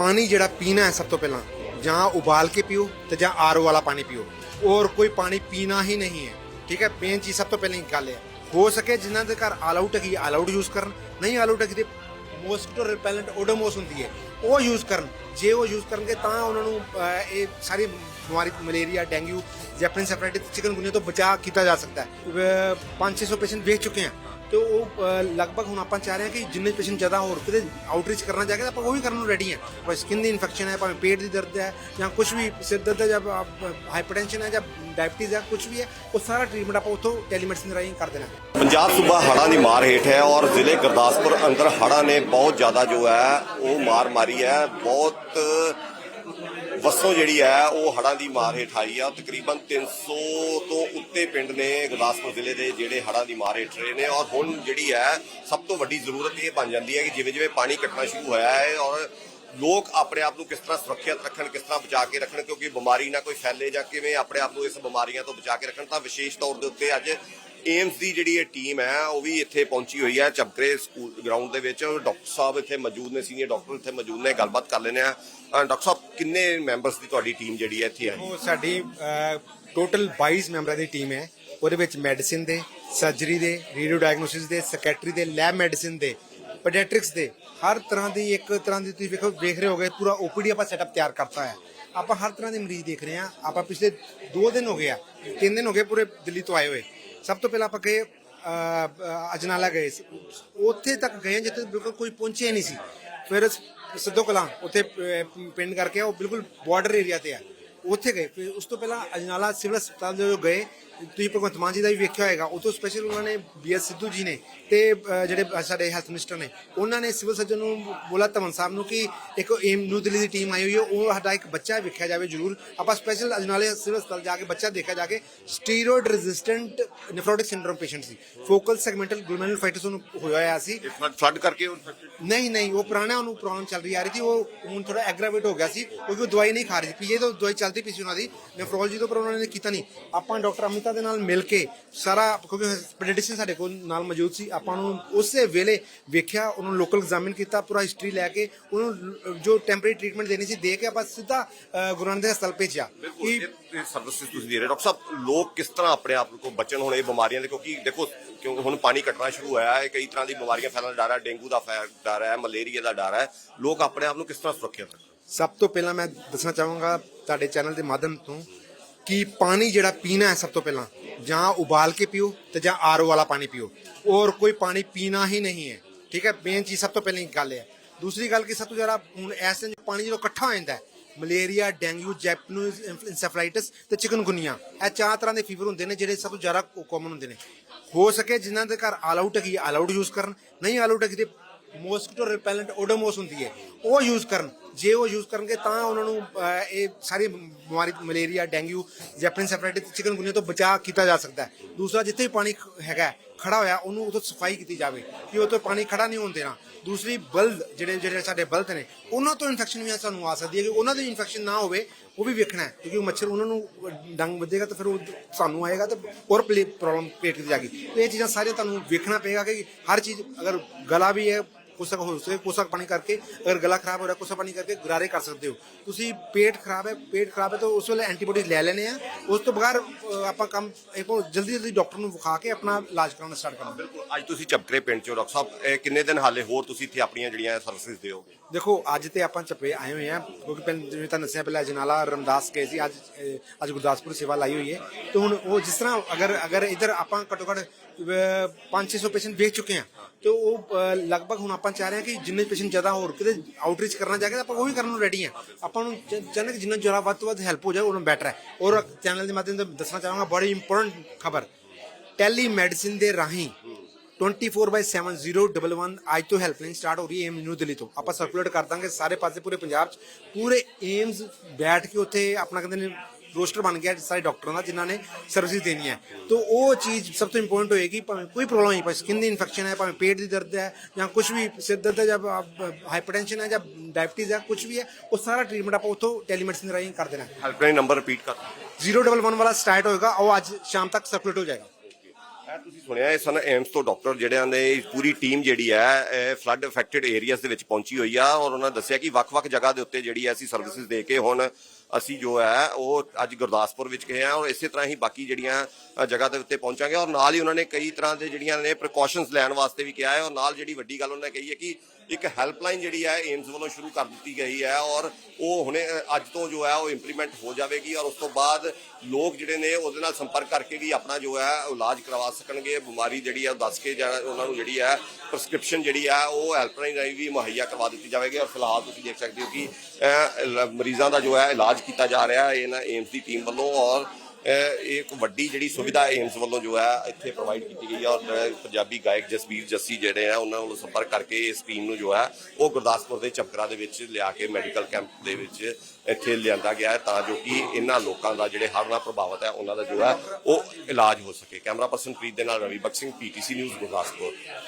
ਪਾਣੀ ਜਿਹੜਾ ਪੀਣਾ ਹੈ ਸਭ ਤੋਂ ਪਹਿਲਾਂ, ਜਾਂ ਉਬਾਲ ਕੇ ਪੀਓ ਤੇ ਜਾਂ ਆਰਓ ਵਾਲਾ ਪਾਣੀ ਪੀਓ। ਔਰ ਕੋਈ ਪਾਣੀ ਪੀਣਾ ਹੀ ਨਹੀਂ ਹੈ, ਠੀਕ ਹੈ? ਮੇਨ ਚੀਜ਼ ਸਭ ਤੋਂ ਪਹਿਲਾਂ ਇਹ ਗੱਲ ਹੈ। ਹੋ ਸਕੇ ਜਿਨ੍ਹਾਂ ਦੇ ਘਰ ਆਲ ਆਊਟ ਹੈਗੀ, ਆਲ ਯੂਜ਼ ਕਰਨ, ਨਹੀਂ ਆਲ ਆਊਟ ਹੈਗੀ ਤੇ ਮੋਸਕੀਟੋ ਰਿਪੈਲੈਂਟ ਓਡੋਮੋਸ ਹੁੰਦੀ ਹੈ, ਉਹ ਯੂਜ਼ ਕਰਨ। ਜੇ ਉਹ ਯੂਜ਼ ਕਰਨਗੇ ਤਾਂ ਉਹਨਾਂ ਨੂੰ ਇਹ ਸਾਰੀ ਬਿਮਾਰੀ, malaria, dengue Japanese encephalitis chikungunya ਤੋਂ ਬਚਾ ਕੀਤਾ ਜਾ ਸਕਦਾ ਹੈ। 5-600 ਪੇਸ਼ੈਂਟ ਵੇਖ ਚੁੱਕੇ ਹਾਂ। ਤੇ ਉਹ ਅਹ, ਲਗਭਗ ਹੁਣ ਆਪਾਂ ਚਾਹ ਰਹੇ ਹਾਂ ਕਿ ਜਿੰਨੇ ਪੇਸ਼ੈਂਟ ਜ਼ਿਆਦਾ ਹੋਰ ਕਿਤੇ ਆਊਟਰੀਚ ਕਰਨਾ ਚਾਹੀਦਾ ਆਪਾਂ ਉਹ ਵੀ ਕਰਨ ਨੂੰ ਰੈਡੀ ਹਾਂ। ਭਾਵੇਂ ਸਕਿਨ ਦੀ ਇਨਫੈਕਸ਼ਨ ਹੈ ਭਾਵੇਂ ਪੇਟ ਦੀ ਦਰਦ ਹੈ ਜਾਂ ਕੁਝ ਵੀ ਸਿਰ ਦਰਦ ਹੈ ਜਾਂ ਹਾਈਪਰਟੈਂਸ਼ਨ ਹੈ ਜਾਂ ਡਾਇਬਟੀਜ਼ ਹੈ ਕੁਝ ਵੀ ਹੈ ਉਹ ਸਾਰਾ ਟ੍ਰੀਟਮੈਂਟ ਆਪਾਂ ਉੱਥੋਂ ਟੈਲੀਮੈਡੀਸਿਨ ਰਾਹੀਂ ਕਰ ਦੇਣਾ। ਪੰਜਾਬ ਸੂਬਾ ਹੜ੍ਹਾਂ ਦੀ ਮਾਰ ਹੇਠ ਹੈ ਔਰ ਜ਼ਿਲ੍ਹੇ ਗੁਰਦਾਸਪੁਰ ਅੰਦਰ ਹੜ੍ਹਾਂ ਨੇ ਬਹੁਤ ਜ਼ਿਆਦਾ ਜੋ ਹੈ ਉਹ ਮਾਰ ਮਾਰੀ ਹੈ। ਬਹੁਤ ਵਸੋਂ ਜਿਹੜੀ ਹੈ, ਉਹ ਹੜਾਂ ਦੀ ਮਾਰ ਹੇਠ ਆਈ ਆ। ਤਕਰੀਬਨ 300 ਤੋਂ ਉੱਤੇ ਪਿੰਡ ਨੇ ਗੁਰਦਾਸਪੁਰ ਜ਼ਿਲ੍ਹੇ ਦੇ ਜਿਹੜੇ ਹੜਾਂ ਦੀ ਮਾਰ ਹੇਠ ਰਹੇ ਨੇ। ਔਰ ਹੁਣ ਜਿਹੜੀ ਹੈ, ਸਭ ਤੋਂ ਵੱਡੀ ਜ਼ਰੂਰਤ ਇਹ ਬਣ ਜਾਂਦੀ ਹੈ ਕਿ ਜਿਵੇਂ ਜਿਵੇਂ ਪਾਣੀ ਕੱਟਣਾ ਸ਼ੁਰੂ ਹੋਇਆ ਹੈ ਔਰ ਲੋਕ ਆਪਣੇ ਆਪ ਨੂੰ ਕਿਸ ਤਰ੍ਹਾਂ ਸੁਰੱਖਿਅਤ ਰੱਖਣ, ਕਿਸ ਤਰ੍ਹਾਂ ਬਚਾ ਕੇ ਰੱਖਣ, ਕਿਉਂਕਿ ਬਿਮਾਰੀ ਨਾ ਕੋਈ ਫੈਲੇ ਜਾਂ ਕਿਵੇਂ ਆਪਣੇ ਆਪ ਨੂੰ ਇਸ ਬਿਮਾਰੀਆਂ ਤੋਂ ਬਚਾ ਕੇ ਰੱਖਣ, ਤਾਂ ਵਿਸ਼ੇਸ਼ ਤੌਰ ਦੇ ਉੱਤੇ ਅੱਜ ਏਮਸ ਦੀ ਜਿਹੜੀ ਇਹ ਟੀਮ ਹੈ, ਉਹ ਵੀ ਇੱਥੇ ਪਹੁੰਚੀ ਹੋਈ ਹੈ ਚਬਕਰੇ ਸਕੂਲ ਗਰਾਊਂਡ ਦੇ ਵਿੱਚ। ਡਾਕਟਰ ਸਾਹਿਬ ਇੱਥੇ ਮੌਜੂਦ ਨੇ, ਸੀਨੀਅਰ ਡਾਕਟਰ ਇੱਥੇ ਮੌਜੂਦ ਨੇ, ਗੱਲਬਾਤ ਕਰ ਲੈਣੇ ਆ ਡਾਕਟਰ ਸਾਹਿਬ ਕਿੰਨੇ ਮੈਂਬਰਸ ਦੀ ਤੁਹਾਡੀ ਟੀਮ ਜਿਹੜੀ ਹੈ ਇੱਥੇ ਆਈ? ਉਹ ਸਾਡੀ ਟੋਟਲ 22 ਮੈਂਬਰਾਂ ਦੀ ਟੀਮ ਹੈ। ਉਹਦੇ ਵਿੱਚ ਮੈਡੀਸਿਨ ਦੇ, ਸਰਜਰੀ ਦੇ ਰੇਡੀਓ ਡਾਇਗਨੋਸਿਸ ਦੇ ਸੈਕਟਰੀ ਦੇ ਲੈਬ ਮੈਡੀਸਿਨ ਦੇ ਪੀਡੀਆਟ੍ਰਿਕਸ ਦੇ, ਹਰ ਤਰ੍ਹਾਂ ਦੀ ਇੱਕ ਤਰ੍ਹਾਂ ਦੀ ਤੁਸੀਂ ਵੇਖੋ, ਵੇਖ ਰਹੇ ਹੋਗੇ, ਪੂਰਾ ਓਪੀਡੀ ਆਪਾਂ ਸੈਟਅਪ ਤਿਆਰ ਕਰਤਾ ਹੈ। ਆਪਾਂ ਹਰ ਤਰ੍ਹਾਂ ਦੇ ਮਰੀਜ਼ ਦੇਖ ਰਹੇ ਹਾਂ। ਆਪਾਂ ਪਿਛਲੇ 2 ਦਿਨ ਹੋ ਗਏ ਆ 3 ਦਿਨ ਹੋ ਗਏ ਪੂਰੇ ਦਿੱਲੀ ਤੋਂ ਆਏ ਹੋਏ। ਸਭ ਤੋਂ ਪਹਿਲਾਂ ਆਪਾਂ ਗਏ ਅਜਨਾਲਾ ਗਏ ਸੀ। ਉੱਥੇ ਤੱਕ ਗਏ ਜਿੱਥੇ ਬਿਲਕੁਲ ਕੋਈ ਪਹੁੰਚਿਆ ਨਹੀਂ ਸੀ। ਫਿਰ ਸਿੱਧੋ ਕਲਾਂ ਉੱਥੇ ਪਿੰਡ ਕਰਕੇ ਉਹ ਬਿਲਕੁਲ ਬਾਰਡਰ ਏਰੀਆ ਤੇ ਆ। ਉੱਥੇ ਗਏ, ਫਿਰ ਉਸ ਤੋਂ ਪਹਿਲਾਂ ਅਜਨਾਲਾ ਸਿਵਲ ਹਸਪਤਾਲ ਜਦੋਂ ਗਏ ਤੁਸੀਂ ਭਗਵੰਤ ਮਾਨ ਜੀ ਦਾ ਵੀ ਵੇਖਿਆ ਹੋਏਗਾ ਉਤੋਂ ਸਪੈਸ਼ਲ ਉਹਨਾਂ ਨੇ ਬੀਐਸ ਸਿੱਧੂ ਜੀ ਨੇ ਤੇ ਜਿਹੜੇ ਸਾਡੇ ਹੈਲਥ ਮਿਨਿਸਟਰ ਨੇ ਉਹਨਾਂ ਨੇ ਸਿਵਲ ਸਰਜਨ ਨੂੰ ਬੋਲਾ ਧਵਨ ਸਾਹਿਬ ਨੂੰ ਕਿ ਇੱਕ ਏਮ ਨਿਊ ਦਿੱਲੀ ਦੀ ਟੀਮ ਆਈ ਹੋਈ ਹੈ ਉਹ ਸਾਡਾ ਇੱਕ ਬੱਚਾ ਵੇਖਿਆ ਜਾਵੇ ਜ਼ਰੂਰ। ਆਪਾਂ ਸਪੈਸ਼ਲ ਅਜਨਾਲੇ ਸਿਵਲ ਹਸਪਤਾਲ ਜਾ ਕੇ ਬੱਚਾ ਦੇਖਿਆ ਜਾ ਕੇ steroid resistant nephrotic syndrome patient ਸੀ। ਫੋਕਲ ਸੈਗਮੈਂਟਲ ਗਲੋਮੈਰੁਲਫਾਈਟਿਸ ਨੂੰ ਹੋਇਆ ਹੋਇਆ ਸੀ। ਫਲੱਡ ਕਰਕੇ ਉਹ ਨਹੀਂ ਨਹੀਂ ਉਹ ਪੁਰਾਣਾ ਉਹਨੂੰ ਪ੍ਰੋਬਲਮ ਚੱਲ ਰਹੀ ਆ ਰਹੀ ਸੀ ਉਹ ਹੁਣ ਥੋੜਾ ਐਗਰਾਵੇਟ ਹੋ ਗਿਆ ਸੀ ਕਿਉਂਕਿ ਉਹ ਦਵਾਈ ਨਹੀਂ ਖਾ ਰਹੀ ਸੀ ਪੀਏ ਤੋਂ ਦਵਾਈ ਚੱਲਦੀ ਪਈ ਸੀ ਉਹਨਾਂ ਦੀ ਨੈਫਰੋਲੋਜੀ ਤੋਂ ਪਰ ਉਹਨਾਂ ਨੇ ਕੀਤਾ ਨਹੀਂ। ਆਪਾਂ ਡਾਕਟਰ ਅਮਿਤਾ ਦੇ ਨਾਲ ਮਿਲ ਕੇ ਸਾਰਾ ਕਿਉਂਕਿ ਪੈਡੀਟ੍ਰੀਸ਼ੀਅਨ ਸਾਡੇ ਕੋਲ ਨਾਲ ਮੌਜੂਦ ਸੀ ਆਪਾਂ ਨੂੰ ਉਸੇ ਵੇਲੇ ਵੇਖਿਆ ਉਹਨੂੰ ਲੋਕਲ ਐਗਜ਼ਾਮਿਨ ਕੀਤਾ ਪੂਰਾ ਹਿਸਟਰੀ ਲੈ ਕੇ ਉਹਨੂੰ ਜੋ ਟੈਂਪਰੇਰੀ ਟ੍ਰੀਟਮੈਂਟ ਦੇਣੀ ਸੀ ਦੇ ਕੇ ਆਪਾਂ ਸਿੱਧਾ ਗੁਰੂ ਨਾਨਕ ਦੇ ਹਸਪਤਾਲ ਭੇਜਿਆ। ਕਿ ਇਹ ਸਰਵਿਸਿਜ਼ ਤੁਸੀਂ ਦੇ ਰਹੇ ਡਾਕਟਰ ਸਾਹਿਬ ਲੋਕ ਕਿਸ ਤਰ੍ਹਾਂ ਆਪਣੇ ਆਪ ਨੂੰ ਬਚਣ ਹੁਣ ਇਹ ਬਿਮਾਰੀਆਂ ਦੇ ਕਿਉਂਕਿ ਦੇਖੋ ਕਿਉਂਕਿ ਹੁਣ ਪਾਣੀ ਘਟਣਾ ਸ਼ੁਰੂ ਹੋਇਆ ਹੈ ਕਈ ਤਰ੍ਹਾਂ ਦੀ ਬਿਮਾਰੀਆਂ ਫੈਲਣ ਦਾ ਡਰ ਹੈ ਡੇਂਗੂ ਦਾ ਡਰ ਹੈ ਮਲੇਰੀਆ ਦਾ ਡਰ ਹੈ। ਲੋਕ ਆਪਣੇ ਆਪ ਨੂੰ ਕਿਸ ਤਰ੍ਹਾਂ ਸੁਰੱਖਿਅਤ ਰੱਖਣ? ਸਭ ਤੋਂ ਪਹਿਲਾਂ ਮੈਂ ਦੱਸਣਾ ਚਾਹਾਂਗਾ ਤੁਹਾਡੇ ਚੈਨਲ ਦੇ ਮਾਧਿਅਮ ਤੋਂ ਕਿ ਪਾਣੀ ਜਿਹੜਾ ਪੀਣਾ ਹੈ ਸਭ ਤੋਂ ਪਹਿਲਾਂ, ਜਾਂ ਉਬਾਲ ਕੇ ਪੀਓ ਤੇ ਜਾਂ ਆਰਓ ਵਾਲਾ ਪਾਣੀ ਪੀਓ। ਔਰ ਕੋਈ ਪਾਣੀ ਪੀਣਾ ਹੀ ਨਹੀਂ ਹੈ, ਠੀਕ ਹੈ? ਮੇਨ ਚੀਜ਼ ਸਭ ਤੋਂ ਪਹਿਲਾਂ ਗੱਲ ਹੈ। ਦੂਸਰੀ ਗੱਲ ਕਿ ਸਭ ਤੋਂ ਜ਼ਿਆਦਾ ਹੁਣ ਇਸ ਪਾਣੀ ਜਦੋਂ ਇਕੱਠਾ ਹੋ ਜਾਂਦਾ ਹੈ, ਮਲੇਰੀਆ, ਡੈਂਗੂ, ਜੈਪਨੀਜ਼ ਇਨਸੈਫਲਾਈਟਿਸ ਤੇ ਚਿਕਨਗੁਨੀਆ, ਇਹ ਚਾਰ ਤਰ੍ਹਾਂ ਦੇ ਫੀਵਰ ਹੁੰਦੇ ਨੇ ਜਿਹੜੇ ਸਭ ਤੋਂ ਜ਼ਿਆਦਾ ਕਾਮਨ ਹੁੰਦੇ ਨੇ। ਹੋ ਸਕੇ ਜਿਨ੍ਹਾਂ ਦੇ ਘਰ ਆਲਆਊਟ ਹੈਗੀ ਆਲ ਯੂਜ਼ ਕਰਨ, ਨਹੀਂ ਆਲ ਆਊਟ ਹੈਗੀ ਤੇ ਮੋਸਕੀਟੋ ਰਿਪੈਲੈਂਟ ਓਡੋਮੋਸ ਹੁੰਦੀ ਹੈ, ਉਹ ਯੂਜ਼ ਕਰਨ। ਜੇ ਉਹ ਯੂਜ਼ ਕਰਨਗੇ ਤਾਂ ਉਹਨਾਂ ਨੂੰ ਅਹ, ਇਹ ਸਾਰੀ ਬਿਮਾਰੀ malaria dengue Japanese encephalitis chikungunya ਤੋਂ ਬਚਾਅ ਕੀਤਾ ਜਾ ਸਕਦਾ ਹੈ। ਦੂਸਰਾ ਜਿੱਥੇ ਵੀ ਪਾਣੀ ਖ- ਹੈਗਾ ਹੈ, ਖੜਾ ਹੋਇਆ ਉਹਨੂੰ ਉਦੋਂ ਸਫ਼ਾਈ ਕੀਤੀ ਜਾਵੇ ਕਿ ਉਹ ਤੋਂ ਪਾਣੀ ਖੜਾ ਨਹੀਂ ਹੋਣ ਦੇਣਾ। ਦੂਸਰੀ ਬਲਦ ਜਿਹੜੇ ਜਿਹੜੇ ਸਾਡੇ ਬਲਦ ਨੇ ਉਹਨਾਂ ਤੋਂ ਇਨਫੈਕਸ਼ਨ ਵੀ ਸਾਨੂੰ ਆ ਸਕਦੀ ਹੈ ਕਿ ਉਹਨਾਂ ਦੀ ਇਨਫੈਕਸ਼ਨ ਨਾ ਹੋਵੇ ਉਹ ਵੀ ਵੇਖਣਾ ਹੈ ਕਿਉਂਕਿ ਉਹ ਮੱਛਰ ਉਹਨਾਂ ਨੂੰ ਡੰਗ ਵੱਜੇਗਾ ਤਾਂ ਫਿਰ ਉਹ ਸਾਨੂੰ ਆਏਗਾ ਤਾਂ ਹੋਰ ਪ੍ਰੋਬਲਮ ਕ੍ਰੀਏਟ ਕੀਤੀ ਜਾਏਗੀ। ਇਹ ਚੀਜ਼ਾਂ ਸਾਰੀਆਂ ਤੁਹਾਨੂੰ ਵੇਖਣਾ ਪਏਗਾ ਕਿ ਹਰ ਚੀਜ਼ ਅਗਰ ਗਲਾ ਵੀ ਹੈ ਕੋਸਾ ਹੋ ਸਕੇ ਕੋਸਾ ਪਾਣੀ ਕਰਕੇ, ਅਗਰ ਗਲਾ ਖਰਾਬ ਹੋ ਰਿਹਾ, ਕੋਸਾ ਪਾਣੀ ਕਰਕੇ ਗਰਾਰੇ ਕਰ ਸਕਦੇ ਹੋ। ਤੁਸੀਂ ਪੇਟ ਖਰਾਬ ਹੈ, ਪੇਟ ਖਰਾਬ ਹੈ ਤਾਂ ਉਸ ਵੇਲੇ ਐਂਟੀਬਾਇਓਟਿਕ ਲੈ ਲੈਣੇ ਆ ਉਸ ਤੋਂ ਬਗੈਰ ਆਪਾਂ ਕੰਮ ਇੱਕ ਜਲਦੀ ਜਲਦੀ ਡਾਕਟਰ ਨੂੰ ਵਿਖਾ ਕੇ ਆਪਣਾ ਇਲਾਜ ਕਰਾਉਣਾ ਸਟਾਰਟ ਕਰਨਾ ਬਿਲਕੁਲ, ਅੱਜ ਤੁਸੀਂ ਚਬਕਰੇ ਪਿੰਡ ਚੋਂ, ਡਾਕਟਰ ਸਾਹਿਬ, ਇਹ ਕਿੰਨੇ ਦਿਨ ਹਾਲੇ ਹੋਰ ਤੁਸੀਂ ਇੱਥੇ ਆਪਣੀਆਂ ਜਿਹੜੀਆਂ ਸਰਵਿਸਿਜ਼ ਦਿਓਗੇ? ਦੇਖੋ, ਅੱਜ ਤੇ ਆਪਾਂ ਚੱਪੇ ਆਏ ਹੋਏ ਆ ਕਿਉਂਕਿ ਪਹਿਲਾਂ ਜਿਵੇਂ ਤੁਹਾਨੂੰ ਦੱਸਿਆ, ਪਹਿਲਾਂ ਜਨਾਲਾ ਰਮਦਾਸ ਗਏ ਸੀ, ਅੱਜ ਅੱਜ ਗੁਰਦਾਸਪੁਰ ਸੇਵਾ ਲਾਈ ਹੋਈ ਹੈ। ਤੇ ਹੁਣ ਉਹ ਜਿਸ ਤਰ੍ਹਾਂ ਅਗਰ ਅਗਰ ਇਧਰ ਆਪਾਂ ਘੱਟੋ ਘੱਟ 5-600 ਪੇਸ਼ੈਂਟ ਵੇਖ ਚੁੱਕੇ ਆ ਤੇ ਉਹ ਲਗਭਗ ਹੁਣ ਆਪਾਂ ਚਾਹ ਰਹੇ ਹਾਂ ਕਿ ਜਿੰਨੇ ਪੇਸ਼ੈਂਟ ਜ਼ਿਆਦਾ ਹੋਰ ਕਿਤੇ ਆਊਟਰੀਚ ਕਰਨਾ ਚਾਹੀਦਾ ਆਪਾਂ ਉਹ ਵੀ ਕਰਨ ਨੂੰ ਰੈਡੀ ਆ ਆਪਾਂ ਨੂੰ ਚਾਹੁੰਦੇ ਕਿ ਜਿੰਨਾ ਜ਼ਿਆਦਾ ਵੱਧ ਤੋਂ ਵੱਧ ਹੈਲਪ ਹੋ ਜਾਏ, ਉਹਨਾਂ ਬੈਟਰ ਹੈ। ਔਰ ਚੈਨਲ ਦੇ ਮਾਧਿਅਮ ਤੋਂ ਦੱਸਣਾ ਚਾਹਾਂਗਾ, ਬੜੀ ਇੰਪੋਰਟੈਂਟ ਖਬਰ। ਟੈਲੀ ਮੈਡੀਸਿਨ ਦੇ ਰਾਹੀਂ 24/7 011 ਅੱਜ ਤੋਂ ਹੈਲਪਲਾਈਨ ਸਟਾਰਟ ਹੋ ਰਹੀ ਹੈ ਏਮ ਨਿਊ ਦਿੱਲੀ ਤੋਂ। ਆਪਾਂ ਸਰਕੂਲੇਟ ਕਰ ਦਾਂਗੇ ਸਾਰੇ ਪਾਸੇ ਪੂਰੇ ਪੰਜਾਬ 'ਚ। ਪੂਰੇ ਏਮਸ ਬੈਠ ਕੇ ਉੱਥੇ ਆਪਣਾ ਕਹਿੰਦੇ ਨੇ ਰੋਸਟਰ ਬਣ ਗਿਆ ਸਾਰੇ ਡਾਕਟਰਾਂ ਦਾ ਜਿਨ੍ਹਾਂ ਨੇ ਸਰਵਿਸ ਦੇਣੀ ਹੈ। ਤਾਂ ਉਹ ਚੀਜ਼ ਸਭ ਤੋਂ ਇੰਪੋਰਟੈਂਟ ਹੋਏਗੀ ਭਾਵੇਂ ਕੋਈ ਪ੍ਰੋਬਲਮ ਨਹੀਂ ਭਾਵੇਂ ਸਕਿਨ ਦੀ ਇਨਫੈਕਸ਼ਨ ਹੈ ਭਾਵੇਂ ਪੇਟ ਦੀ ਦਰਦ ਹੈ ਜਾਂ ਕੁਝ ਵੀ ਸਿਰ ਦਰਦ ਹੈ ਜਾਂ ਹਾਈਪਰਟੈਂਸ਼ਨ ਹੈ ਜਾਂ ਡਾਇਬਟੀਜ਼ ਹੈ ਕੁਝ ਵੀ ਹੈ ਉਹ ਸਾਰਾ ਟ੍ਰੀਟਮੈਂਟ ਆਪਾਂ ਉੱਥੋਂ ਟੈਲੀਮੈਡੀਸਿਨ ਰਾਹੀਂ ਕਰ ਦੇਣਾ। ਹੈਲਪਲਾਈਨ ਨੰਬਰ ਰਿਪੀਟ ਕਰ 011 ਵਾਲਾ ਸਟਾਰਟ ਹੋਏਗਾ ਉਹ ਅੱਜ ਸ਼ਾਮ ਤੱਕ ਸਰਕੂਲੇਟ ਹੋ ਜਾਏਗਾ। ਇਹ ਤੁਸੀਂ ਸੁਣਿਆ ਇਹ ਸਨ ਏਮਸ ਤੋਂ ਡਾਕਟਰ ਜਿਹੜਿਆਂ ਨੇ ਪੂਰੀ ਟੀਮ ਜਿਹੜੀ ਹੈ ਫਲੱਡ ਅਫੈਕਟਡ ਏਰੀਆਜ਼ ਦੇ ਵਿੱਚ ਪਹੁੰਚੀ ਹੋਈ ਆ ਔਰ ਉਹਨਾਂ ਦੱਸਿਆ ਕਿ ਵੱਖ-ਵੱਖ ਜਗ੍ਹਾ ਦੇ ਉੱਤੇ ਜਿਹੜੀ ਹੈ ਅਸੀਂ ਸਰਵਿਸਿਜ਼ ਦੇ ਕੇ ਹੁਣ ਅਸੀਂ ਜੋ ਹੈ, ਉਹ ਅੱਜ ਗੁਰਦਾਸਪੁਰ ਵਿੱਚ ਗਏ ਆ ਔਰ ਇਸੇ ਤਰ੍ਹਾਂ ਹੀ ਬਾਕੀ ਜਿਹੜੀਆਂ ਜਗ੍ਹਾ ਦੇ ਉੱਤੇ ਪਹੁੰਚਾਂਗੇ ਔਰ ਨਾਲ ਹੀ ਉਹਨਾਂ ਨੇ ਕਈ ਤਰ੍ਹਾਂ ਦੇ ਜਿਹੜੀਆਂ ਨੇ ਪ੍ਰੀਕਾਸ਼ਨਸ ਲੈਣ ਵਾਸਤੇ ਵੀ ਕਿਹਾ ਹੈ ਔਰ ਨਾਲ ਜਿਹੜੀ ਵੱਡੀ ਗੱਲ ਉਹਨਾਂ ਨੇ ਕਹੀ ਹੈ ਕਿ ਇੱਕ ਹੈਲਪਲਾਈਨ ਜਿਹੜੀ ਹੈ ਏਮਸ ਵੱਲੋਂ ਸ਼ੁਰੂ ਕਰ ਦਿੱਤੀ ਗਈ ਹੈ ਔਰ ਉਹ ਹੁਣੇ ਅੱਜ ਤੋਂ ਜੋ ਹੈ, ਉਹ ਇੰਪਲੀਮੈਂਟ ਹੋ ਜਾਵੇਗੀ ਔਰ ਉਸ ਤੋਂ ਬਾਅਦ ਲੋਕ ਜਿਹੜੇ ਨੇ ਉਹਦੇ ਨਾਲ ਸੰਪਰਕ ਕਰਕੇ ਵੀ ਆਪਣਾ ਜੋ ਹੈ, ਇਲਾਜ ਕਰਵਾ ਸਕਣਗੇ, ਬਿਮਾਰੀ ਜਿਹੜੀ ਹੈ ਉਹ ਦੱਸ ਕੇ ਜਾਂ ਉਹਨਾਂ ਨੂੰ ਜਿਹੜੀ ਹੈ ਪ੍ਰਸਕ੍ਰਿਪਸ਼ਨ ਜਿਹੜੀ ਹੈ, ਉਹ ਹੈਲਪਲਾਈਨ ਰਾਹੀਂ ਵੀ ਮੁਹੱਈਆ ਕਰਵਾ ਦਿੱਤੀ ਜਾਵੇਗੀ ਔਰ ਫਿਲਹਾਲ ਤੁਸੀਂ ਦੇਖ ਸਕਦੇ ਹੋ ਕਿ ਮਰੀਜ਼ਾਂ ਦਾ ਜੋ ਹੈ, ਇਲਾਜ ਕੀਤਾ ਜਾ ਰਿਹਾ ਹੈ ਇਹਨਾਂ ਏਮਸ ਦੀ ਟੀਮ ਵੱਲੋਂ ਔਰ ਇਹ ਇੱਕ ਵੱਡੀ ਜਿਹੜੀ ਸੁਵਿਧਾ ਏਮਸ ਵੱਲੋਂ ਜੋ ਹੈ ਇੱਥੇ ਪ੍ਰੋਵਾਈਡ ਕੀਤੀ ਗਈ ਹੈ ਔਰ ਪੰਜਾਬੀ ਗਾਇਕ ਜਸਵੀਰ ਜੱਸੀ ਜਿਹੜੇ ਆ ਉਹਨਾਂ ਨੂੰ ਸੰਪਰਕ ਕਰਕੇ ਇਸ ਟੀਮ ਨੂੰ ਜੋ ਹੈ ਉਹ ਗੁਰਦਾਸਪੁਰ ਦੇ ਚਪਕਰਾ ਦੇ ਵਿੱਚ ਲਿਆ ਕੇ ਮੈਡੀਕਲ ਕੈਂਪ ਦੇ ਵਿੱਚ ਇੱਥੇ ਲਿਆਂਦਾ ਗਿਆ ਹੈ ਤਾਂ ਜੋ ਕਿ ਇਹਨਾਂ ਲੋਕਾਂ ਦਾ ਜਿਹੜੇ ਹਰ ਨਾਲ ਪ੍ਰਭਾਵਿਤ ਹੈ ਉਹਨਾਂ ਦਾ ਜੋ ਹੈ ਉਹ ਇਲਾਜ ਹੋ ਸਕੇ। ਕੈਮਰਾ ਪਰਸਨ ਪ੍ਰੀਤ ਦੇ ਨਾਲ ਰਵੀ ਬਖਸ਼ ਸਿੰਘ ਪੀਟੀਸੀ ਨਿਊਜ਼ ਗੁਰਦਾਸਪੁਰ।